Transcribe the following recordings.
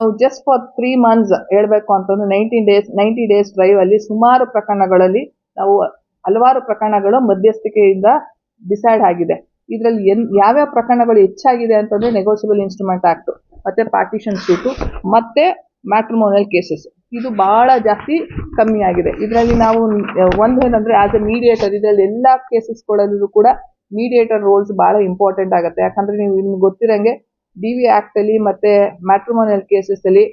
ನಾವು just for three months ಹೇಳ್ಬೇಕು ಅಂತಂದ್ರೆ nineteen days ninety days drive ಅಲ್ಲಿ ಸುಮಾರು ಪ್ರಕರಣಗಳಲ್ಲಿ ನಾವು ಹಲವಾರು ಪ್ರಕರಣಗಳು ಮಧ್ಯಸ್ಥಿಕೆಯಿಂದ ಡಿಸೈಡ್ ಆಗಿದೆ. ಇದರಲ್ಲಿ ಎನ್, ಯಾವ್ಯಾವ ಪ್ರಕರಣಗಳು ಹೆಚ್ಚಾಗಿದೆ ಅಂತಂದ್ರೆ ನೆಗೋಷಿಯಬಲ್ ಇನ್ಸ್ಟ್ರೂಮೆಂಟ್ ಆಕ್ಟ್ ಮತ್ತೆ ಪಾರ್ಟಿಷನ್ ಸೂಟು ಮತ್ತೆ ಮ್ಯಾಟ್ರಿಮೋನಿಯಲ್ ಕೇಸಸ್ ಇದು ಬಹಳ ಜಾಸ್ತಿ ಕಮ್ಮಿ ಆಗಿದೆ. ಇದರಲ್ಲಿ ನಾವು, ಒಂದು ಏನಂದ್ರೆ ಆಸ್ ಎ ಮೀಡಿಯೇಟರ್ ಇದರಲ್ಲಿ ಎಲ್ಲ ಕೇಸಸ್ಗಳಲ್ಲೂ ಕೂಡ ಮೀಡಿಯೇಟರ್ ರೋಲ್ಸ್ ಬಹಳ ಇಂಪಾರ್ಟೆಂಟ್ ಆಗುತ್ತೆ. ಯಾಕಂದ್ರೆ ನೀವು ನಿಮ್ಗೆ ಗೊತ್ತಿರಂಗೆ ಡಿ ವಿ ಆಕ್ಟ್ ಅಲ್ಲಿ ಮತ್ತೆ ಮ್ಯಾಟ್ರಿಮೋನಿಯಲ್ ಕೇಸಸ್ ಅಲ್ಲಿ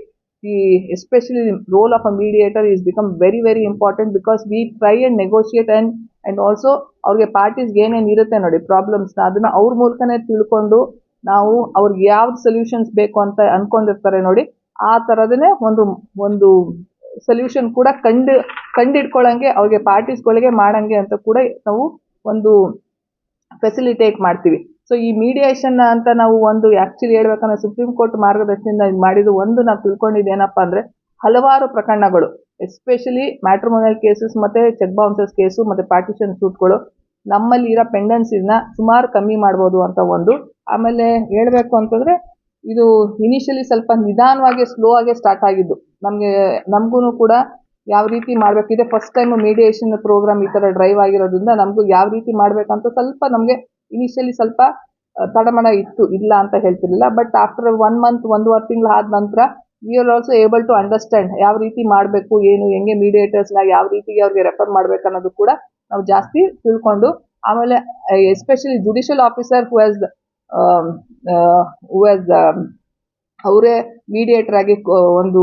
ಈ especially role of a mediator is become very very important because we try and negotiate and and also ಅವ್ರಿಗೆ ಪಾರ್ಟೀಸ್ಗೆ ಏನೇನು ಇರುತ್ತೆ ನೋಡಿ ಪ್ರಾಬ್ಲಮ್ಸ್ನ ಅದನ್ನ ಅವ್ರ ಮೂಲಕನೇ ತಿಳ್ಕೊಂಡು ನಾವು ಅವ್ರಿಗೆ ಯಾವ್ದು ಸೊಲ್ಯೂಷನ್ಸ್ ಬೇಕು ಅಂತ ಅನ್ಕೊಂಡಿರ್ತಾರೆ ನೋಡಿ ಆ ಥರದನ್ನೇ ಒಂದು ಒಂದು ಸೊಲ್ಯೂಷನ್ ಕೂಡ ಕಂಡು ಕಂಡಿಡ್ಕೊಳ್ಳಂಗೆ ಅವ್ರಿಗೆ ಪಾರ್ಟೀಸ್ಗಳಿಗೆ ಮಾಡಂಗೆ ಅಂತ ಕೂಡ ನಾವು ಒಂದು ಫೆಸಿಲಿಟೇಟ್ ಮಾಡ್ತೀವಿ. ಸೊ ಈ ಮೀಡಿಯೇಷನ್ ಅಂತ ನಾವು ಒಂದು ಆ್ಯಕ್ಚುಲಿ ಹೇಳ್ಬೇಕಂದ್ರೆ ಸುಪ್ರೀಂ ಕೋರ್ಟ್ ಮಾರ್ಗದರ್ಶನದಿಂದ ಮಾಡಿದ ಮಾಡಿದ್ದು ಒಂದು ನಾವು ತಿಳ್ಕೊಂಡಿದ್ದು ಏನಪ್ಪಾ ಅಂದ್ರೆ ಹಲವಾರು ಪ್ರಕರಣಗಳು ಎಸ್ಪೆಷಲಿ ಮ್ಯಾಟ್ರಿಮೋನಿಯಲ್ ಕೇಸಸ್ ಮತ್ತೆ ಚೆಕ್ ಬೌನ್ಸಸ್ ಕೇಸು ಮತ್ತೆ ಪಾರ್ಟಿಷನ್ ಸೂಟ್ಗಳು ನಮ್ಮಲ್ಲಿ ಇರೋ ಪೆಂಡೆನ್ಸಿನ ಸುಮಾರು ಕಮ್ಮಿ ಮಾಡ್ಬೋದು ಅಂತ ಒಂದು. ಆಮೇಲೆ ಹೇಳಬೇಕು ಅಂತಂದ್ರೆ ಇದು ಇನಿಷಿಯಲಿ ಸ್ವಲ್ಪ ನಿಧಾನವಾಗಿ ಸ್ಲೋ ಆಗಿ ಸ್ಟಾರ್ಟ್ ಆಗಿದ್ದು. ನಮಗೆ ನಮಗೂ ಕೂಡ ಯಾವ ರೀತಿ ಮಾಡಬೇಕಿದೆ? ಫಸ್ಟ್ ಟೈಮ್ ಮೀಡಿಯೇಷನ್ ಪ್ರೋಗ್ರಾಮ್ ಈ ಥರ ಡ್ರೈವ್ ಆಗಿರೋದ್ರಿಂದ ನಮಗೂ ಯಾವ ರೀತಿ ಮಾಡಬೇಕಂತ ಸ್ವಲ್ಪ ನಮಗೆ ಇನಿಷಿಯಲಿ ಸ್ವಲ್ಪ ತಡಮಣ ಇತ್ತು, ಇಲ್ಲ ಅಂತ ಹೇಳ್ತಿರಲಿಲ್ಲ. ಬಟ್ ಆಫ್ಟರ್ ಒನ್ ಮಂತ್ ಒಂದೂವರೆ ತಿಂಗಳು ಆದ ನಂತರ we are also able to understand ಯಾವ ರೀತಿ ಮಾಡಬೇಕು, ಏನು, ಹೆಂಗೆ ಮೀಡಿಯೇಟರ್ಸ್ನ ಯಾವ ರೀತಿ ಅವ್ರಿಗೆ ರೆಫರ್ ಮಾಡ್ಬೇಕು ಅನ್ನೋದು ಕೂಡ ನಾವು ಜಾಸ್ತಿ ತಿಳ್ಕೊಂಡು, ಆಮೇಲೆ especially judicial officer who has who has ಅವರೇ ಮೀಡಿಯೇಟರ್ ಆಗಿ ಒಂದು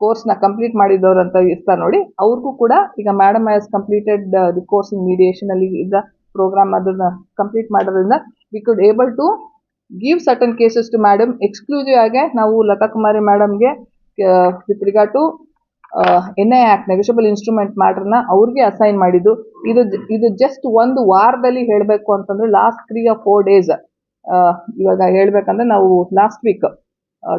ಕೋರ್ಸ್ನ ಕಂಪ್ಲೀಟ್ ಮಾಡಿದವರು ಅಂತ ಇರ್ತಾರೆ ನೋಡಿ, ಅವ್ರಿಗೂ ಕೂಡ ಈಗ madam has completed the course in mediation ಅಲ್ಲಿ ಈಗ ಪ್ರೋಗ್ರಾಮ್ ಅದನ್ನ ಕಂಪ್ಲೀಟ್ ಮಾಡೋದ್ರಿಂದ we could able to give certain cases to madam exclusive ಆಗಿ ನಾವು Lata Kumari ಮೇಡಮ್ಗೆ with regard to N I act negotiable instrument ಮ್ಯಾಟ್ರನ್ನ ಅವ್ರಿಗೆ ಅಸೈನ್ ಮಾಡಿದ್ದು. ಇದು ಇದು ಜಸ್ಟ್ ಒಂದು ವಾರದಲ್ಲಿ ಹೇಳಬೇಕು ಅಂತಂದ್ರೆ last three or four days ಇವಾಗ ಹೇಳಬೇಕಂದ್ರೆ ನಾವು ಲಾಸ್ಟ್ ವೀಕ್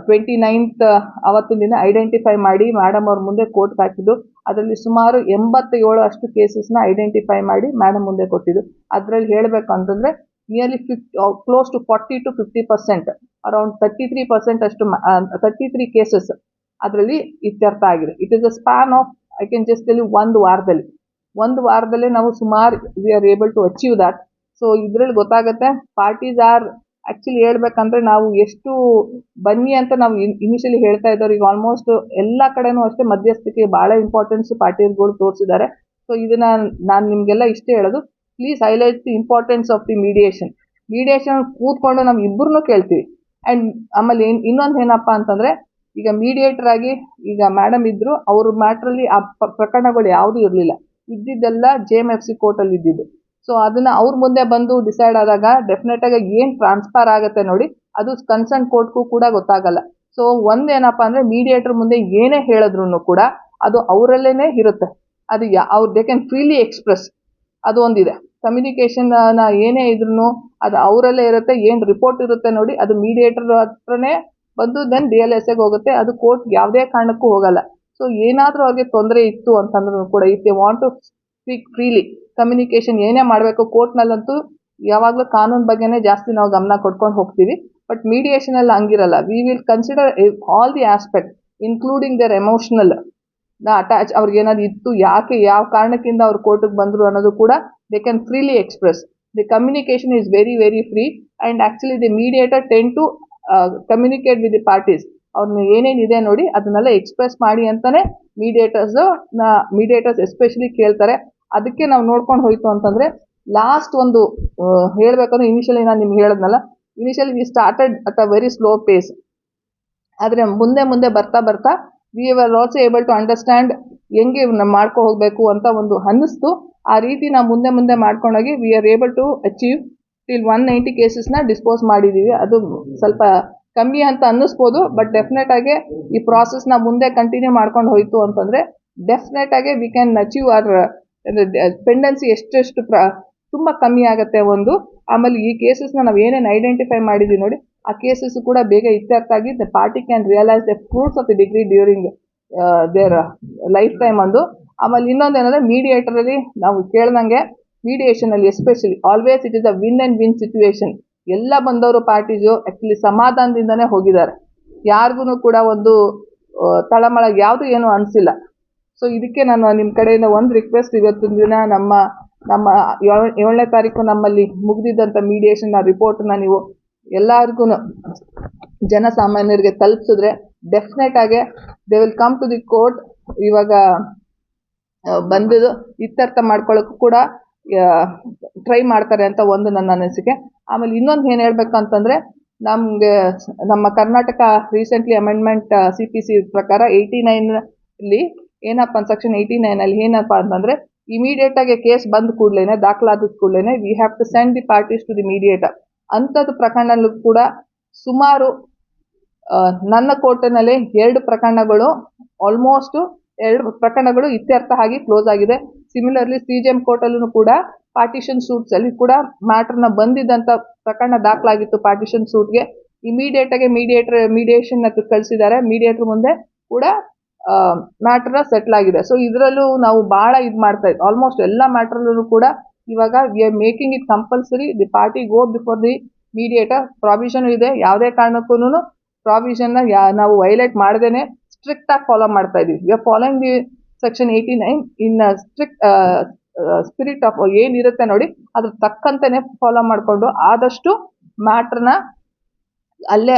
ಟ್ವೆಂಟಿ ನೈನ್ತ್ ಅವತ್ತಿನ ದಿನ ಐಡೆಂಟಿಫೈ ಮಾಡಿ ಮೇಡಮ್ ಅವ್ರ ಮುಂದೆ ಕೋರ್ಟ್ ಹಾಕಿದ್ದು. ಅದರಲ್ಲಿ ಸುಮಾರು ಎಂಬತ್ತೇಳು ಅಷ್ಟು ಕೇಸಸ್ನ ಐಡೆಂಟಿಫೈ ಮಾಡಿ ಮೇಡಮ್ ಮುಂದೆ ಕೊಟ್ಟಿದ್ದು. ಅದರಲ್ಲಿ ಹೇಳಬೇಕು ಅಂತಂದರೆ nearly fif close to forty to fifty percent around thirty three percent ಅಷ್ಟು ತರ್ಟಿ ತ್ರೀ ಕೇಸಸ್ ಅದರಲ್ಲಿ ಇತ್ಯರ್ಥ ಆಗಿದೆ. It is a span of I can just ಅಲ್ಲಿ ಒಂದು ವಾರದಲ್ಲಿ. ಒಂದು ವಾರದಲ್ಲೇ ನಾವು ಸುಮಾರು we are able to achieve that so ಇದರಲ್ಲಿ ಗೊತ್ತಾಗುತ್ತೆ ಪಾರ್ಟೀಸ್ ಆರ್ ಆಕ್ಚುಲಿ ಹೇಳ್ಬೇಕಂದ್ರೆ ನಾವು ಎಷ್ಟು ಬನ್ನಿ ಅಂತ ನಾವು ಇನಿಷಿಯಲಿ ಹೇಳ್ತಾ ಇದ್ದವ್ರು, ಈಗ ಆಲ್ಮೋಸ್ಟ್ ಎಲ್ಲ ಕಡೆನೂ ಅಷ್ಟೇ ಮಧ್ಯಸ್ಥಿಕೆ ಬಹಳ ಇಂಪಾರ್ಟೆನ್ಸ್ ಪಾರ್ಟೀಸ್ಗಳು ತೋರಿಸಿದ್ದಾರೆ. ಸೊ ಇದನ್ನ ನಾನು ನಿಮಗೆಲ್ಲ ಇಷ್ಟೇ ಹೇಳೋದು. Please highlight the importance of the mediation mediation ಕೂತ್ಕೊಂಡು ನಾವು ಇಬ್ಬರನ್ನೂ ಕೇಳ್ತೀವಿ. ಆ್ಯಂಡ್ ಆಮೇಲೆ ಇನ್, ಇನ್ನೊಂದು ಏನಪ್ಪ ಅಂತಂದ್ರೆ, ಈಗ ಮೀಡಿಯೇಟರ್ ಆಗಿ ಈಗ ಮೇಡಮ್ ಇದ್ದರು ಅವ್ರ ಮ್ಯಾಟ್ರಲ್ಲಿ ಆ ಪ್ರಕರಣಗಳು ಯಾವುದೂ ಇರಲಿಲ್ಲ. ಇದ್ದಿದ್ದೆಲ್ಲ ಜೆ ಎಂ ಎಫ್ ಸಿ ಕೋರ್ಟಲ್ಲಿ ಇದ್ದಿದ್ದು. ಸೊ ಅದನ್ನ ಅವ್ರ ಮುಂದೆ ಬಂದು ಡಿಸೈಡ್ ಆದಾಗ ಡೆಫಿನೆಟ್ ಆಗಿ ಏನು ಟ್ರಾನ್ಸ್ಫರ್ ಆಗುತ್ತೆ ನೋಡಿ, ಅದು ಕನ್ಸರ್ನ್ ಕೋರ್ಟ್ಗೂ ಕೂಡ ಗೊತ್ತಾಗಲ್ಲ. ಸೊ ಒಂದೇನಪ್ಪ ಅಂದ್ರೆ ಮೀಡಿಯೇಟರ್ ಮುಂದೆ ಏನೇ ಹೇಳಿದ್ರು ಕೂಡ ಅದು ಅವರಲ್ಲೇನೆ ಇರುತ್ತೆ. ಅದು ಯಾ, ಅವ್ರು ದೇ ಕ್ಯಾನ್ ಫ್ರೀಲಿ ಎಕ್ಸ್ಪ್ರೆಸ್ ಅದು ಒಂದಿದೆ. ಏನೇ ಇದ್ರೂ ಅದು ಅವರಲ್ಲೇ ಇರುತ್ತೆ, ಏನು ರಿಪೋರ್ಟ್ ಇರುತ್ತೆ ನೋಡಿ, ಅದು ಮೀಡಿಯೇಟರ್ ಹತ್ರನೇ ಬಂದು ದೆನ್ ಡಿ ಎಲ್ ಎಸ್ ಹೋಗುತ್ತೆ. ಅದು ಕೋರ್ಟ್ ಯಾವುದೇ ಕಾರಣಕ್ಕೂ ಹೋಗಲ್ಲ. ಸೊ ಏನಾದರೂ ಅವ್ರಿಗೆ ತೊಂದರೆ ಇತ್ತು ಅಂತಂದ್ರೂ ಕೂಡ if they want to speak freely communication ಏನೇ ಮಾಡಬೇಕು ಕೋರ್ಟ್ನಲ್ಲಂತೂ ಯಾವಾಗಲೂ ಕಾನೂನು ಬಗ್ಗೆನೇ ಜಾಸ್ತಿ ನಾವು ಗಮನ ಕೊಟ್ಕೊಂಡು ಹೋಗ್ತೀವಿ. ಬಟ್ ಮೀಡಿಯೇಷನ್ ಅಲ್ಲಿ ಹಂಗಿರಲ್ಲ. We will consider all the aspect including their emotional the attach ಅವ್ರಿಗೆ ಏನಾದ್ರು ಇತ್ತು, ಯಾಕೆ, ಯಾವ ಕಾರಣಕ್ಕಿಂತ ಅವ್ರು ಕೋರ್ಟಿಗೆ ಬಂದರು ಅನ್ನೋದು ಕೂಡ they can freely express the communication is very very free and actually the mediator tend to communicate with the parties ಅವ್ರನ್ನ ಏನೇನಿದೆ ನೋಡಿ, ಅದನ್ನೆಲ್ಲ ಎಕ್ಸ್ಪ್ರೆಸ್ ಮಾಡಿ ಅಂತಾನೆ ಮೀಡಿಯೇಟರ್ಸ್ ಮೀಡಿಯೇಟರ್ಸ್ ಎಸ್ಪೆಷಲಿ ಕೇಳ್ತಾರೆ. ಅದಕ್ಕೆ ನಾವು ನೋಡ್ಕೊಂಡು ಹೋಯ್ತು ಅಂತಂದ್ರೆ ಲಾಸ್ಟ್ ಒಂದು ಹೇಳಬೇಕಂದ್ರೆ ಇನಿಷಿಯಲಿ ನಾನು ನಿಮ್ಗೆ ಹೇಳಿದ್ನಲ್ಲ initially we started at a very slow pace ಆದರೆ ಮುಂದೆ ಮುಂದೆ ಬರ್ತಾ ಬರ್ತಾ we are also able to understand ಹೆಂಗೆ ಮಾಡ್ಕೊ ಹೋಗಬೇಕು ಅಂತ ಒಂದು ಅನ್ನಿಸ್ತು. ಆ ರೀತಿ ನಾವು ಮುಂದೆ ಮುಂದೆ ಮಾಡ್ಕೊಂಡೋಗಿ we are able to achieve till one ninety ಕೇಸಸ್ನ dispose ಮಾಡಿದ್ದೀವಿ ಅದು ಸ್ವಲ್ಪ ಕಮ್ಮಿ ಅಂತ ಅನ್ನಿಸ್ಬೋದು ಬಟ್ ಡೆಫಿನೆಟ್ ಆಗಿ ಈ ಪ್ರಾಸೆಸ್ನ ಮುಂದೆ ಕಂಟಿನ್ಯೂ ಮಾಡ್ಕೊಂಡು ಹೋಯ್ತು ಅಂತಂದರೆ ಡೆಫಿನೆಟ್ ಆಗಿ we can achieve or pendency ಎಷ್ಟೆಷ್ಟು ಪ್ರ, ತುಂಬ ಕಮ್ಮಿ ಆಗುತ್ತೆ ಒಂದು. ಆಮೇಲೆ ಈ ಕೇಸಸ್ನ ನಾವು ಏನೇನು ಐಡೆಂಟಿಫೈ ಮಾಡಿದ್ದೀವಿ ನೋಡಿ, ಆ ಕೇಸಸ್ ಕೂಡ ಬೇಗ ಇತ್ಯರ್ಥ ಆಗಿ the party can realise the fruits of the degree during their life time ಒಂದು ಆಮೇಲೆ ಇನ್ನೊಂದು ಏನಂದ್ರೆ ಮೀಡಿಯೇಟರ್ ಅಲ್ಲಿ ನಾವು ಕೇಳ್ದಂಗೆ ಮೀಡಿಯೇಷನ್ ಅಲ್ಲಿ especially always it is a win and win situation ಎಲ್ಲ ಬಂದವರು ಪಾರ್ಟೀಸು ಆ್ಯಕ್ಚುಲಿ ಸಮಾಧಾನದಿಂದನೇ ಹೋಗಿದ್ದಾರೆ. ಯಾರಿಗೂ ಕೂಡ ಒಂದು ತಳಮಳ ಯಾವುದು ಏನು ಅನಿಸಿಲ್ಲ. ಸೊ ಇದಕ್ಕೆ ನಾನು ನಿಮ್ಮ ಕಡೆಯಿಂದ ಒಂದು ರಿಕ್ವೆಸ್ಟ್ ಇವತ್ತಿನ ದಿನ ನಮ್ಮ ನಮ್ಮ ಏಳ್- ಏಳನೇ ತಾರೀಕು ನಮ್ಮಲ್ಲಿ ಮುಗಿದಿದ್ದಂಥ ಮೀಡಿಯೇಷನ್ನ ರಿಪೋರ್ಟನ್ನ ನೀವು ಎಲ್ಲರಿಗೂ ಜನಸಾಮಾನ್ಯರಿಗೆ ತಲುಪಿಸಿದ್ರೆ ಡೆಫಿನೆಟ್ ಆಗಿ they will come to the court ಇವಾಗ ಬಂದಿದ್ದು ಇತ್ಯರ್ಥ ಮಾಡ್ಕೊಳ್ಳೋಕ್ಕೂ ಕೂಡ ಟ್ರೈ ಮಾಡ್ತಾರೆ ಅಂತ ಒಂದು ನನ್ನ ಅನಿಸಿಕೆ. ಆಮೇಲೆ ಇನ್ನೊಂದು ಏನು ಹೇಳ್ಬೇಕು ಅಂತಂದರೆ ನಮಗೆ ನಮ್ಮ Karnataka recently amendment C P C ಪ್ರಕಾರ ಏಯ್ಟಿ ನೈನಲ್ಲಿ ಏನಪ್ಪ ಅಂತ ಸೆಕ್ಷನ್ ಏಯ್ಟಿ ನೈನಲ್ಲಿ ಏನಪ್ಪ ಇಮಿಡಿಯೇಟ್ ಆಗಿ ಕೇಸ್ ಬಂದ ಕೂಡಲೇ ದಾಖಲಾದ ಕೂಡಲೇ we have to send the parties to the mediator ಅಂಥದ್ದು ಪ್ರಕರಣಲ್ಲೂ ಕೂಡ ಸುಮಾರು ನನ್ನ ಕೋರ್ಟಿನಲ್ಲಿ ಎರಡು ಪ್ರಕರಣಗಳು ಆಲ್ಮೋಸ್ಟ್ ಎರಡು ಪ್ರಕರಣಗಳು ಇತ್ಯರ್ಥ ಆಗಿ ಕ್ಲೋಸ್ ಆಗಿದೆ. ಸಿಮಿಲರ್ಲಿ ಸಿ ಜಿ ಎಂ ಕೋರ್ಟಲ್ಲೂ ಕೂಡ ಪಾರ್ಟಿಷನ್ ಸೂಟ್ಸ್ ಅಲ್ಲಿ ಕೂಡ ಮ್ಯಾಟರ್ನ ಬಂದಿದ್ದಂಥ ಪ್ರಕರಣ ದಾಖಲಾಗಿತ್ತು ಪಾರ್ಟಿಷನ್ ಸೂಟ್ಗೆ ಇಮಿಡಿಯೇಟ್ ಆಗಿ ಮೀಡಿಯೇಟರ್ ಮೀಡಿಯೇಷನ್ ಕಳಿಸಿದ್ದಾರೆ. ಮೀಡಿಯೇಟರ್ ಮುಂದೆ ಕೂಡ ಮ್ಯಾಟರ್ ಸೆಟ್ಲ್ ಆಗಿದೆ. ಸೊ ಇದರಲ್ಲೂ ನಾವು ಭಾಳ ಇದು ಮಾಡ್ತಾ ಇದ್ವಿ ಆಲ್ಮೋಸ್ಟ್ ಎಲ್ಲ ಮ್ಯಾಟ್ರಲ್ಲೂ ಕೂಡ ಇವಾಗ we are making it compulsory the party go before the mediator provision ಇದೆ, ಯಾವುದೇ ಕಾರಣಕ್ಕೂ ಪ್ರಾವಿಷನ್ ಯಾ, ನಾವು ವೈಲೇಟ್ ಮಾಡದೇನೆ ಸ್ಟ್ರಿಕ್ಟ್ ಆಗಿ ಫಾಲೋ ಮಾಡ್ತಾ ಇದೀವಿ. We are following the section eighty nine in strict spirit of ಏನಿರುತ್ತೆ ನೋಡಿ, ಅದ್ರ ತಕ್ಕಂತೆನೆ ಫಾಲೋ ಮಾಡಿಕೊಂಡು ಆದಷ್ಟು ಮ್ಯಾಟ್ರನ್ನ ಅಲ್ಲೇ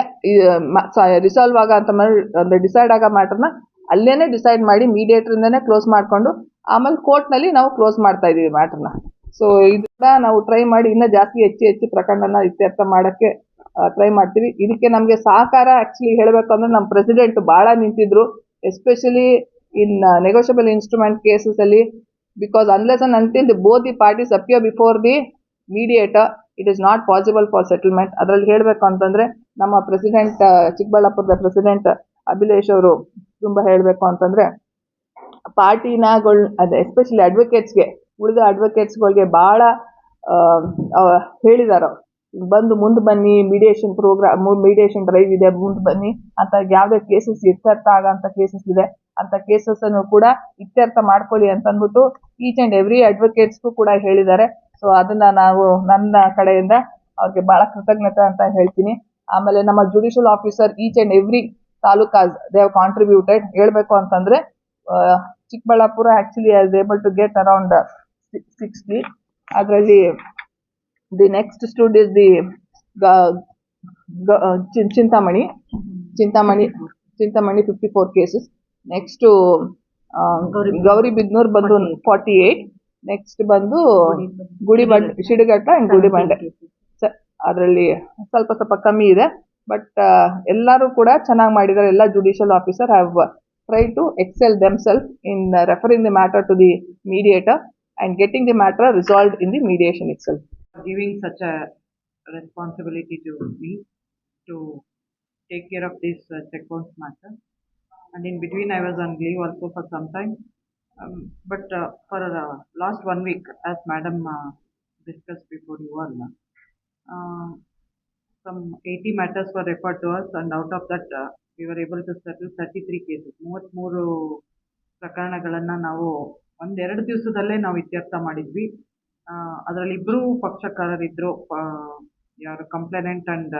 ರಿಸಾಲ್ವ್ ಆಗ ಅಂತ ಮಾಡಿ ಅಂದರೆ ಡಿಸೈಡ್ ಆಗೋ ಮ್ಯಾಟ್ರನ್ನ ಅಲ್ಲೇನೆ ಡಿಸೈಡ್ ಮಾಡಿ ಮೀಡಿಯೇಟ್ರಿಂದನೇ ಕ್ಲೋಸ್ ಮಾಡಿಕೊಂಡು, ಆಮೇಲೆ ಕೋರ್ಟ್ನಲ್ಲಿ ನಾವು ಕ್ಲೋಸ್ ಮಾಡ್ತಾ ಇದ್ದೀವಿ ಮ್ಯಾಟ್ರನ್ನ ಸೊ ಇದನ್ನ ನಾವು ಟ್ರೈ ಮಾಡಿ ಇನ್ನೂ ಜಾಸ್ತಿ ಹೆಚ್ಚು ಹೆಚ್ಚು ಪ್ರಕರಣನ ಇತ್ಯರ್ಥ ಮಾಡೋಕ್ಕೆ ಟ್ರೈ ಮಾಡ್ತೀವಿ. ಇದಕ್ಕೆ ನಮಗೆ ಸಹಕಾರ ಆ್ಯಕ್ಚುಲಿ ಹೇಳಬೇಕು ಅಂದ್ರೆ ನಮ್ಮ ಪ್ರೆಸಿಡೆಂಟ್ ಭಾಳ ನಿಂತಿದ್ರು. Especially in negotiable instrument ಕೇಸಸಲ್ಲಿ because unless and until the both the parties appear before the mediator it is not possible for settlement ಅದರಲ್ಲಿ ಹೇಳಬೇಕು ಅಂತಂದರೆ, ನಮ್ಮ ಪ್ರೆಸಿಡೆಂಟ್ ಚಿಕ್ಕಬಳ್ಳಾಪುರದ ಪ್ರೆಸಿಡೆಂಟ್ ಅಭಿಲೇಶ್ ಅವರು ತುಂಬ ಹೇಳಬೇಕು ಅಂತಂದರೆ, ಪಾರ್ಟಿನಗಳು, ಅದೇ ಎಸ್ಪೆಷಲಿ ಅಡ್ವೊಕೇಟ್ಸ್ಗೆ ಉಳಿದ ಅಡ್ವೊಕೇಟ್ಸ್ಗಳಿಗೆ ಭಾಳ ಹೇಳಿದಾರೋ ಬಂದು ಮುಂದೆ ಬನ್ನಿ ಮೀಡಿಯೇಷನ್ ಪ್ರೋಗ್ರಾಮ್ ಮೀಡಿಯೇಷನ್ ಡ್ರೈವ್ ಇದೆ, ಮುಂದೆ ಬನ್ನಿ, ಅಂತ ಯಾವುದೇ ಕೇಸಸ್ ಇತ್ಯರ್ಥ ಆಗೋಂಥ ಕೇಸಸ್ ಇದೆ, ಅಂತ ಕೇಸಸ್ ಅನ್ನು ಕೂಡ ಇತ್ಯರ್ಥ ಮಾಡ್ಕೊಳ್ಳಿ ಅಂತ ಅಂದ್ಬಿಟ್ಟು ಈಚ್ ಆ್ಯಂಡ್ ಎವ್ರಿ ಅಡ್ವೊಕೇಟ್ಸ್ಗೂ ಕೂಡ ಹೇಳಿದ್ದಾರೆ ಸೊ ಅದನ್ನ ನಾವು ನನ್ನ ಕಡೆಯಿಂದ ಅವ್ರಿಗೆ ಭಾಳ ಕೃತಜ್ಞತೆ ಅಂತ ಹೇಳ್ತೀನಿ. ಆಮೇಲೆ ನಮ್ಮ judicial officer each and every talukas they have contributed ಹೇಳಬೇಕು ಅಂತಂದ್ರೆ Chikkaballapur actually as able to get around sixty ಅದರಲ್ಲಿ the next stood is the Chintamani. Chintamani Chintamani fifty four cases next Gauribidanur ಬಂದು ಫಾರ್ಟಿ ಏಯ್ಟ್ ನೆಕ್ಸ್ಟ್ ಬಂದು Gudibande ಶಿಡಿಘಟ್ಟ and Gudibande. ಅದರಲ್ಲಿ ಸ್ವಲ್ಪ ಸ್ವಲ್ಪ ಕಮ್ಮಿ ಇದೆ. ಬಟ್ ಎಲ್ಲರೂ ಕೂಡ ಚೆನ್ನಾಗಿ ಮಾಡಿದ್ದಾರೆ ಎಲ್ಲ judicial officer have try to excel them self in referring the matter to the mediator and getting the matter resolved in the mediation itself giving such a responsibility to me to take care of this uh, check bounce matter. And in between, I was on leave also for some time. Um, but uh, for uh, last one week, as Madam uh, discussed before you all, uh, some 80 matters were referred to us, and out of that, uh, we were able to settle 33 cases. ಮೂವತ್ತ್ಮೂರು ಪ್ರಕರಣಗಳನ್ನು ನಾವು ಒಂದೆರಡು ದಿವಸದಲ್ಲೇ ನಾವು ಇತ್ಯರ್ಥ ಮಾಡಿದ್ವಿ. ಅದರಲ್ಲಿ ಇಬ್ಬರು ಪಕ್ಷಕಾರರಿದ್ದರು ಯಾರು ಕಂಪ್ಲೇನೆಂಟ್ ಅಂಡ್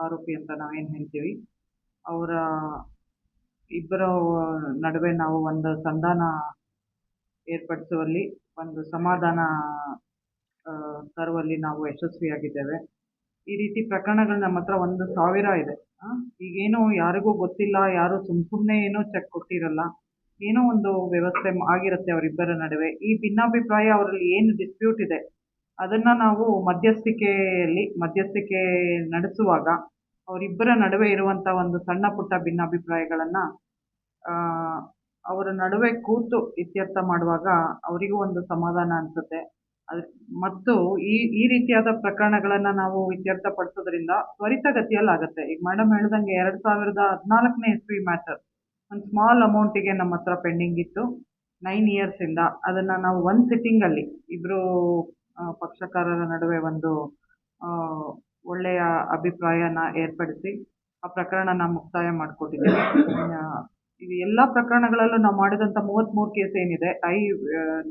ಆರೋಪಿ ಅಂತ ನಾವೇನು ಹೇಳ್ತೀವಿ. ಅವರ ಇಬ್ಬರ ನಡುವೆ ನಾವು ಒಂದು ಸಂಧಾನ ಏರ್ಪಡಿಸುವಲ್ಲಿ ಒಂದು ಸಮಾಧಾನ ತರುವಲ್ಲಿ ನಾವು ಯಶಸ್ವಿಯಾಗಿದ್ದೇವೆ. ಈ ರೀತಿ ಪ್ರಕರಣಗಳು ನಮ್ಮ ಹತ್ರ ಒಂದು ಸಾವಿರ ಇದೆ. ಈಗೇನು ಯಾರಿಗೂ ಗೊತ್ತಿಲ್ಲ, ಯಾರು ಸುಮ್ ಸುಮ್ಮನೆ ಏನೋ ಚೆಕ್ ಕೊಟ್ಟಿರಲ್ಲ. ಏನೋ ಒಂದು ವ್ಯವಸ್ಥೆ ಆಗಿರುತ್ತೆ ಅವರಿಬ್ಬರ ನಡುವೆ. ಈ ಭಿನ್ನಾಭಿಪ್ರಾಯ ಅವರಲ್ಲಿ ಏನು ಡಿಸ್ಪ್ಯೂಟ್ ಇದೆ, ಅದನ್ನ ನಾವು ಮಧ್ಯಸ್ಥಿಕೆಯಲ್ಲಿ, ಮಧ್ಯಸ್ಥಿಕೆ ನಡೆಸುವಾಗ ಅವರಿಬ್ಬರ ನಡುವೆ ಇರುವಂತ ಒಂದು ಸಣ್ಣ ಪುಟ್ಟ ಭಿನ್ನಾಭಿಪ್ರಾಯಗಳನ್ನು ಅವರ ನಡುವೆ ಕೂತು ಇತ್ಯರ್ಥ ಮಾಡುವಾಗ ಅವರಿಗೂ ಒಂದು ಸಮಾಧಾನ ಅನ್ಸುತ್ತೆ. ಅದ್ ಮತ್ತು ಈ ಈ ರೀತಿಯಾದ ಪ್ರಕರಣಗಳನ್ನು ನಾವು ಇತ್ಯರ್ಥ ಪಡಿಸೋದ್ರಿಂದ ತ್ವರಿತಗತಿಯಲ್ಲಿ ಆಗುತ್ತೆ ಈಗ ಮೇಡಮ್ ಹೇಳ್ದಂಗೆ ಎರಡು ಸಾವಿರದ ಹದಿನಾಲ್ಕನೇ ಇಸ್ವಿ ಮ್ಯಾಟರ್ ಒಂದು ಸ್ಮಾಲ್ ಅಮೌಂಟಿಗೆ ನಮ್ಮ ಹತ್ರ ಪೆಂಡಿಂಗ್ ಇತ್ತು. ನೈನ್ ಇಯರ್ಸ್ ಇಂದ ಅದನ್ನ ನಾವು ಒಂದು ಸಿಟ್ಟಿಂಗಲ್ಲಿ ಇಬ್ರು ಪಕ್ಷಕಾರರ ನಡುವೆ ಒಂದು ಒಳ್ಳೆಯ ಅಭಿಪ್ರಾಯನ ಏರ್ಪಡಿಸಿ ಆ ಪ್ರಕರಣನ ಮುಕ್ತಾಯ ಮಾಡಿಕೊಟ್ಟಿದ್ದೇವೆ. ಇದು ಎಲ್ಲ ಪ್ರಕರಣಗಳಲ್ಲೂ ನಾವು ಮಾಡಿದಂಥ ಮೂವತ್ತ್ಮೂರು ಕೇಸ್ ಏನಿದೆ, ಐ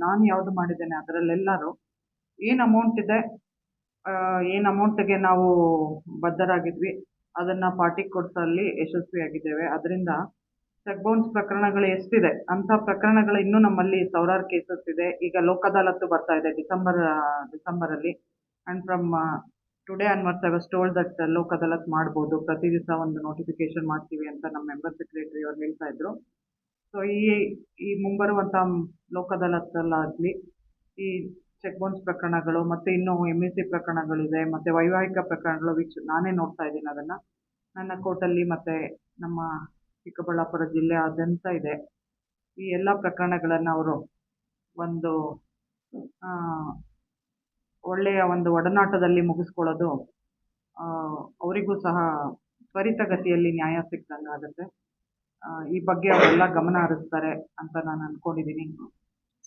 ನಾನು ಯಾವುದು ಮಾಡಿದ್ದೇನೆ ಅದರಲ್ಲೆಲ್ಲರೂ ಏನು ಅಮೌಂಟ್ ಇದೆ ಏನು ಅಮೌಂಟ್ಗೆ ನಾವು ಬದ್ಧರಾಗಿದ್ವಿ, ಅದನ್ನು ಪಾರ್ಟಿಗೆ ಕೊಡಿಸಲ್ಲಿ ಯಶಸ್ವಿಯಾಗಿದ್ದೇವೆ ಅದರಿಂದ ಚೆಕ್ ಬೌನ್ಸ್ ಪ್ರಕರಣಗಳು ಎಷ್ಟಿದೆ, ಅಂಥ ಪ್ರಕರಣಗಳು ಇನ್ನೂ ನಮ್ಮಲ್ಲಿ ಸಾವಿರಾರು ಕೇಸಸ್ ಇದೆ. ಈಗ ಲೋಕ್ ಅದಾಲತ್ತು ಬರ್ತಾ ಇದೆ December ಡಿಸೆಂಬರಲ್ಲಿ. And from today onwards I was told that Lok ಮಾಡ್ಬೋದು. ಪ್ರತಿ ದಿವಸ ಒಂದು ನೋಟಿಫಿಕೇಶನ್ ಮಾಡ್ತೀವಿ ಅಂತ ನಮ್ಮ ಮೆಂಬರ್ ಸೆಕ್ರೆಟರಿ ಅವ್ರು ಹೇಳ್ತಾ ಇದ್ರು. ಸೊ ಈ ಈ ಮುಂಬರುವಂಥ ಲೋಕ್ ಈ ಚೆಕ್ ಬೌನ್ಸ್ ಪ್ರಕರಣಗಳು ಮತ್ತು ಇನ್ನೂ ಎಂ ಎಸ್ ಸಿ ಪ್ರಕರಣಗಳಿದೆ, ಮತ್ತು ವೈವಾಹಿಕ ಪ್ರಕರಣಗಳು ವಿಚ್ ನಾನೇ ನೋಡ್ತಾ ಇದ್ದೀನಿ ಅದನ್ನು. ನನ್ನ ಕೋರ್ಟಲ್ಲಿ ಮತ್ತು ನಮ್ಮ ಚಿಕ್ಕಬಳ್ಳಾಪುರ ಜಿಲ್ಲೆ ಆದ್ಯಂತ ಇದೆ. ಈ ಎಲ್ಲ ಪ್ರಕರಣಗಳನ್ನು ಅವರು ಒಂದು ಒಳ್ಳೆಯ ಒಂದು ಒಡನಾಟದಲ್ಲಿ ಮುಗಿಸ್ಕೊಳ್ಳೋದು ಅವರಿಗೂ ಸಹ ತ್ವರಿತಗತಿಯಲ್ಲಿ ನ್ಯಾಯ ಸಿಕ್ದಂಗೆ ಆಗುತ್ತೆ. ಈ ಬಗ್ಗೆ ಅವರೆಲ್ಲ ಗಮನ ಹರಿಸ್ತಾರೆ ಅಂತ ನಾನು ಅಂದ್ಕೊಂಡಿದ್ದೀನಿ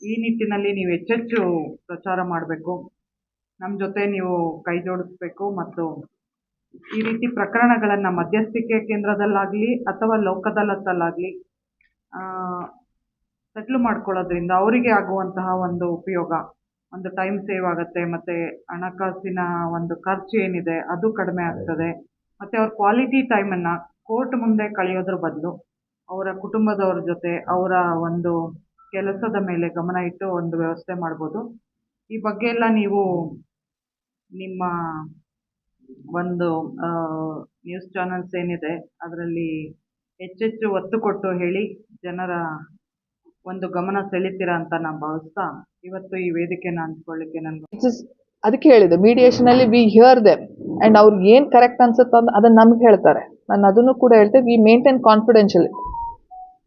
ಈ ನಿಟ್ಟಿನಲ್ಲಿ ನೀವು ಹೆಚ್ಚೆಚ್ಚು ಪ್ರಚಾರ ಮಾಡಬೇಕು. ನಮ್ಮ ಜೊತೆ ನೀವು ಕೈ ಜೋಡಿಸ್ಬೇಕು ಮತ್ತು ಈ ರೀತಿ ಪ್ರಕರಣಗಳನ್ನು ಮಧ್ಯಸ್ಥಿಕೆ ಕೇಂದ್ರದಲ್ಲಾಗಲಿ ಅಥವಾ ಲೋಕದಲ್ಲತ್ತಲ್ಲಾಗಲಿ ಸೆಟ್ಲ್ ಮಾಡ್ಕೊಳ್ಳೋದ್ರಿಂದ ಅವರಿಗೆ ಆಗುವಂತಹ ಒಂದು ಉಪಯೋಗ ಒಂದು ಟೈಮ್ ಸೇವ್ ಆಗುತ್ತೆ, ಮತ್ತು ಹಣಕಾಸಿನ ಒಂದು ಖರ್ಚು ಏನಿದೆ ಅದು ಕಡಿಮೆ ಆಗ್ತದೆ. ಮತ್ತು ಅವ್ರ ಕ್ವಾಲಿಟಿ ಟೈಮನ್ನು ಕೋರ್ಟ್ ಮುಂದೆ ಕಳೆಯೋದ್ರ ಬದಲು ಅವರ ಕುಟುಂಬದವ್ರ ಜೊತೆ ಅವರ ಒಂದು ಕೆಲಸದ ಮೇಲೆ ಗಮನ ಇಟ್ಟು ಒಂದು ವ್ಯವಸ್ಥೆ ಮಾಡ್ಬೋದು. ಈ ಬಗ್ಗೆ ಎಲ್ಲ ನೀವು ನಿಮ್ಮ ಒಂದು ನ್ಯೂಸ್ ಚಾನಲ್ಸ್ ಏನಿದೆ, ಅದರಲ್ಲಿ ಹೆಚ್ಚೆಚ್ಚು ಒತ್ತು ಕೊಟ್ಟು ಹೇಳಿ, ಜನರ ಒಂದು ಗಮನ ಸೆಳೀತೀರಾ ಅಂತ ನಾನು ಭಾವಿಸ್ತಾ ಇವತ್ತು ಈ ವೇದಿಕೆನ ಹಂಚ್ಕೊಳ್ಳಿಕ್ಕೆ ನನಗೆ ಅದಕ್ಕೆ ಹೇಳಿದೆ ಮೀಡಿಯೇಷನ್ ಅಲ್ಲಿ ವಿ ಹಿಯರ್ ದೆಮ್ ಅಂಡ್ ಅವ್ರಿಗೆ ಏನ್ ಕರೆಕ್ಟ್ ಅನ್ಸುತ್ತೋ ಅದನ್ನ ನಮ್ಗೆ ಹೇಳ್ತಾರೆ. ನಾನು ಅದನ್ನು ಕೂಡ ಹೇಳ್ತೇವೆ ವಿ ಮೇಂಟೈನ್ ಕಾನ್ಫಿಡೆನ್ಷಿಯಲ್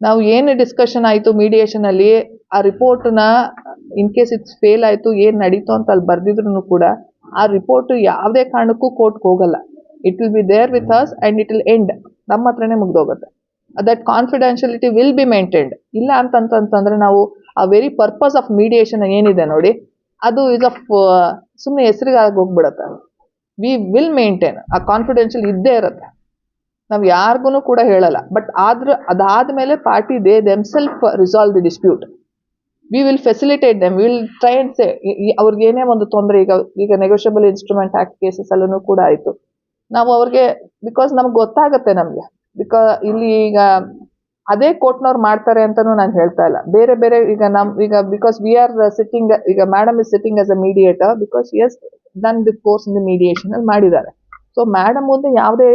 ನಾವು ಏನು ಡಿಸ್ಕಷನ್ ಆಯಿತು ಮೀಡಿಯೇಷನ್ ಅಲ್ಲಿ, ಆ ರಿಪೋರ್ಟ್ನ ಇನ್ ಕೇಸ್ ಇಟ್ಸ್ ಫೇಲ್ ಆಯಿತು, ಏನು ನಡೀತು ಅಂತ ಅಲ್ಲಿ ಬರ್ದಿದ್ರು ಕೂಡ, ಆ ರಿಪೋರ್ಟ್ ಯಾವುದೇ ಕಾರಣಕ್ಕೂ ಕೋರ್ಟ್ಗೆ ಹೋಗಲ್ಲ. It will be there with us and it will end ನಮ್ಮ ಹತ್ರನೇ ಮುಗ್ದೋಗುತ್ತೆ. That confidentiality will be maintained ಇಲ್ಲ ಅಂತಂತಂದ್ರೆ ನಾವು ಆ ವೆರಿ ಪರ್ಪಸ್ ಆಫ್ ಮೀಡಿಯೇಷನ್ ಏನಿದೆ ನೋಡಿ, ಅದು ಇಸ್ ಆಫ್ ಸುಮ್ಮನೆ ಹೆಸರಿಗಾಗಿ ಹೋಗ್ಬಿಡತ್ತೆ. We will maintain a confidential ಇದ್ದೇ ಇರುತ್ತೆ. ನಾವು ಯಾರಿಗೂ ಕೂಡ ಹೇಳಲ್ಲ. ಬಟ್ ಆದ್ರೆ, ಅದಾದ್ಮೇಲೆ party they themself resolve the dispute we will facilitate them will try and say ಅವ್ರಿಗೆ ಏನೇ ಒಂದು ತೊಂದರೆ, ಈಗ ಈಗ ನೆಗೋಷಿಯಬಲ್ ಇನ್ಸ್ಟ್ರೂಮೆಂಟ್ ಆಕ್ಟ್ ಕೇಸಸ್ ಅಲ್ಲೂ ಕೂಡ ಆಯಿತು. ನಾವು ಅವ್ರಿಗೆ ಬಿಕಾಸ್ ನಮ್ಗೆ ಗೊತ್ತಾಗುತ್ತೆ ನಮಗೆ. ಬಿಕಾ ಇಲ್ಲಿ ಈಗ ಅದೇ ಕೋರ್ಟ್ನವ್ರು ಮಾಡ್ತಾರೆ ಅಂತಲೂ ನಾನು ಹೇಳ್ತಾ ಇಲ್ಲ. ಬೇರೆ ಬೇರೆ ಈಗ ನಮ್, ಈಗ ಬಿಕಾಸ್ ವಿ ಆರ್ ಸಿಟ್ಟಿಂಗ್ ಈಗ madam is sitting as a mediator because has done the course in the mediation ಅಲ್ಲಿ ಮಾಡಿದ್ದಾರೆ. ಸೊ ಮೇಡಮ್ ಮುಂದೆ ಯಾವುದೇ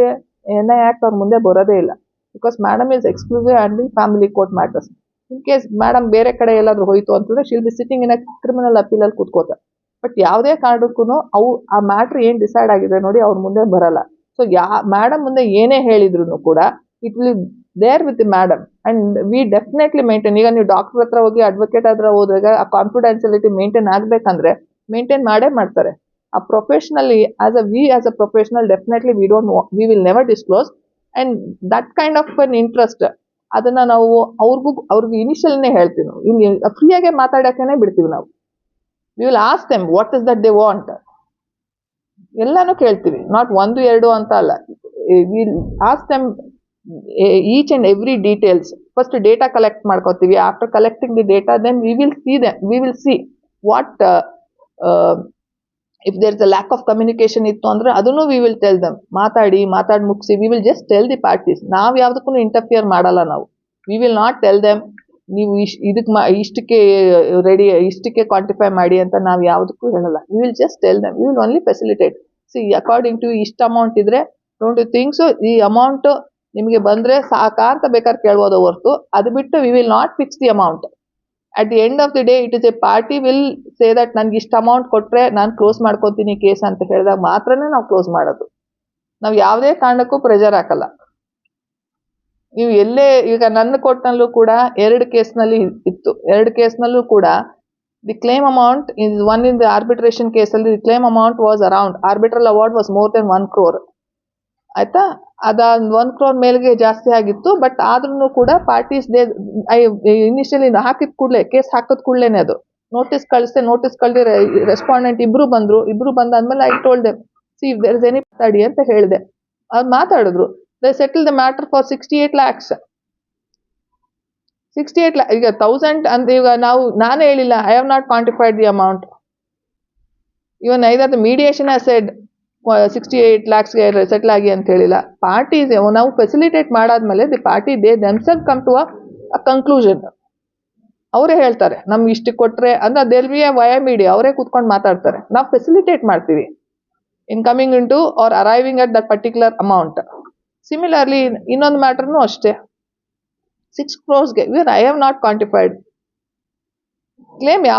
ಎನ್ ಐ ಆಕ್ಟ್ ಅವ್ರ ಮುಂದೆ ಬರೋದೇ ಇಲ್ಲ. Because madam is exclusive the family court matters in case madam ಬೇರೆ ಕಡೆ ಎಲ್ಲಾದ್ರೂ ಹೋಯ್ತು ಅಂತಂದ್ರೆ she'll be sitting in a criminal ಅಪೀಲಲ್ಲಿ ಕೂತ್ಕೋತಾರೆ. ಬಟ್ ಯಾವುದೇ ಕಾರಣಕ್ಕೂ ಅವು, ಆ ಮ್ಯಾಟ್ರ್ ಏನು ಡಿಸೈಡ್ ಆಗಿದೆ ನೋಡಿ ಅವ್ರ ಮುಂದೆ ಬರಲ್ಲ. ಸೊ ಯಾ ಮೇಡಮ್ ಮುಂದೆ ಏನೇ ಹೇಳಿದ್ರು ಕೂಡ it will there with the madam and we definitely maintain ಈಗ ನೀವು ಡಾಕ್ಟರ್ ಹತ್ರ ಹೋಗಿ ಅಡ್ವೊಕೇಟ್ ಹತ್ರ ಹೋದಾಗ ಆ ಕಾನ್ಫಿಡೆನ್ಶಿಯಾಲಿಟಿ ಮೇಂಟೈನ್ ಆಗಬೇಕಂದ್ರೆ ಮೇಂಟೈನ್ ಮಾಡೇ ಮಾಡ್ತಾರೆ. ಆ professionally as a we as a professional definitely we don't we will never disclose and that kind of an interest ಅದನ್ನ ನಾವು ಅವ್ರಿಗೂ, ಅವ್ರಿಗೆ ಇನಿಷಿಯಲ್ನೇ ಹೇಳ್ತೀವಿ ನಾವು. ಇಲ್ಲಿ ಫ್ರೀಯಾಗೆ ಬಿಡ್ತೀವಿ ನಾವು. We will ask them what is that they want ಎಲ್ಲಾನು ಕೇಳ್ತೀವಿ. ನಾಟ್ ಒಂದು, ಎರಡು ಅಂತ ಅಲ್ಲ. Will ask them each and every details first data collect ಮಾಡ್ಕೋತೀವಿ. After collecting the data then we will see them we will see what if there is a lack of communication ಇತ್ತು ಅಂದ್ರೆ ಅದನ್ನು we will tell them ಮಾತಾಡಿ ಮಾತಾಡಿ ಮುಗಿಸಿ. We will just tell the parties ನಾವು ಯಾವ್ದಕ್ಕೂ interfere ಮಾಡಲ್ಲ ನಾವು. We will not tell them ನೀವು ಇಶ್ ಇದಕ್ಕೆ ಮಾ, ಇಷ್ಟಕ್ಕೆ ರೆಡಿ ಇಷ್ಟಕ್ಕೆ ಕ್ವಾಂಟಿಫೈ ಮಾಡಿ ಅಂತ ನಾವು ಯಾವುದಕ್ಕೂ ಹೇಳಲ್ಲ. We will just tell them you will only facilitate see according to ಇಷ್ಟು ಅಮೌಂಟ್ ಇದ್ರೆ ಯು ಥಿಂಕ್ಸ್ ಈ ಅಮೌಂಟ್ ನಿಮಗೆ ಬಂದ್ರೆ ಸಾಕಾ ಅಂತ ಬೇಕಾದ್ರೆ ಕೇಳ್ಬೋದು ಹೊರ್ತು. ಅದು ಬಿಟ್ಟು we will not fix the amount at the end of the day it is a party will say that ನನ್ಗೆ ಇಷ್ಟು ಅಮೌಂಟ್ ಕೊಟ್ಟರೆ ನಾನು ಕ್ಲೋಸ್ ಮಾಡ್ಕೊತೀನಿ ಕೇಸ್ ಅಂತ ಹೇಳಿದಾಗ ಮಾತ್ರನೇ ನಾವು ಕ್ಲೋಸ್ ಮಾಡೋದು. ನಾವು ಯಾವುದೇ ಕಾರಣಕ್ಕೂ ಪ್ರೆಷರ್ ಹಾಕಲ್ಲ. ನೀವು ಎಲ್ಲೇ, ಈಗ ನನ್ನ ಕೋರ್ಟ್ನಲ್ಲೂ ಕೂಡ ಎರಡು ಕೇಸ್ನಲ್ಲಿ ಇತ್ತು. ಎರಡು ಕೇಸ್ನಲ್ಲೂ ಕೂಡ the claim amount is one in the arbitration ಕೇಸಲ್ಲಿ the claim amount was around arbitral award was more than one crore ಆಯ್ತಾ? ಅದ ಒನ್ ಕ್ರೋರ್ ಮೇಲ್ಗೆ ಜಾಸ್ತಿ ಆಗಿತ್ತು ಬಟ್ ಆದ್ರೂ ಕೂಡ ಪಾರ್ಟೀಸ್ ದೇ, ಐ ಇನಿಷಿಯಲಿ ಹಾಕಿದ ಕೂಡಲೇ, ಕೇಸ್ ಹಾಕಿದ ಕೂಡಲೇ ಅದು. ನೋಟಿಸ್ ಕಳಿಸ್ದೆ ನೋಟಿಸ್ ಕಳ್ದಿ ರೆಸ್ಪಾಂಡೆಂಟ್ ಇಬ್ರು ಬಂದ್ರು, ಇಬ್ರು ಬಂದಾದ್ಮೇಲೆ I told them see there is any ಮಾತಾಡಿ ಅಂತ ಹೇಳಿದೆ. ಅವ್ರು ಮಾತಾಡಿದ್ರು. They settle the matter for sixty eight lakhs sixty eight ಈಗ ತೌಸಂಡ್ ಅಂತ ಈಗ ನಾವು, ನಾನೇ ಹೇಳಿಲ್ಲ I have not quantified the amount even either the mediation said sixty eight ಲ್ಯಾಕ್ಸ್ಗೆ settle ಆಗಿ ಅಂತ ಹೇಳಿಲ್ಲ. ಪಾರ್ಟಿ ನಾವು ಫೆಸಿಲಿಟೇಟ್ ಮಾಡಾದ್ಮೇಲೆ the party they themselves come to a conclusion ಅವರೇ ಹೇಳ್ತಾರೆ ನಮ್ಗೆ ಇಷ್ಟು ಕೊಟ್ಟರೆ ಅಂದ್ರೆ they'll be a via media ಅವರೇ ಕೂತ್ಕೊಂಡು ಮಾತಾಡ್ತಾರೆ. ನಾವು ಫೆಸಿಲಿಟೇಟ್ ಮಾಡ್ತೀವಿ in coming in to or arriving at that particular amount similarly ಇನ್ನೊಂದು ಮ್ಯಾಟ್ರೂ ಅಷ್ಟೇ. Six ಕ್ರೋರ್ಸ್ಗೆ even I have not quantified claim ಯಾವ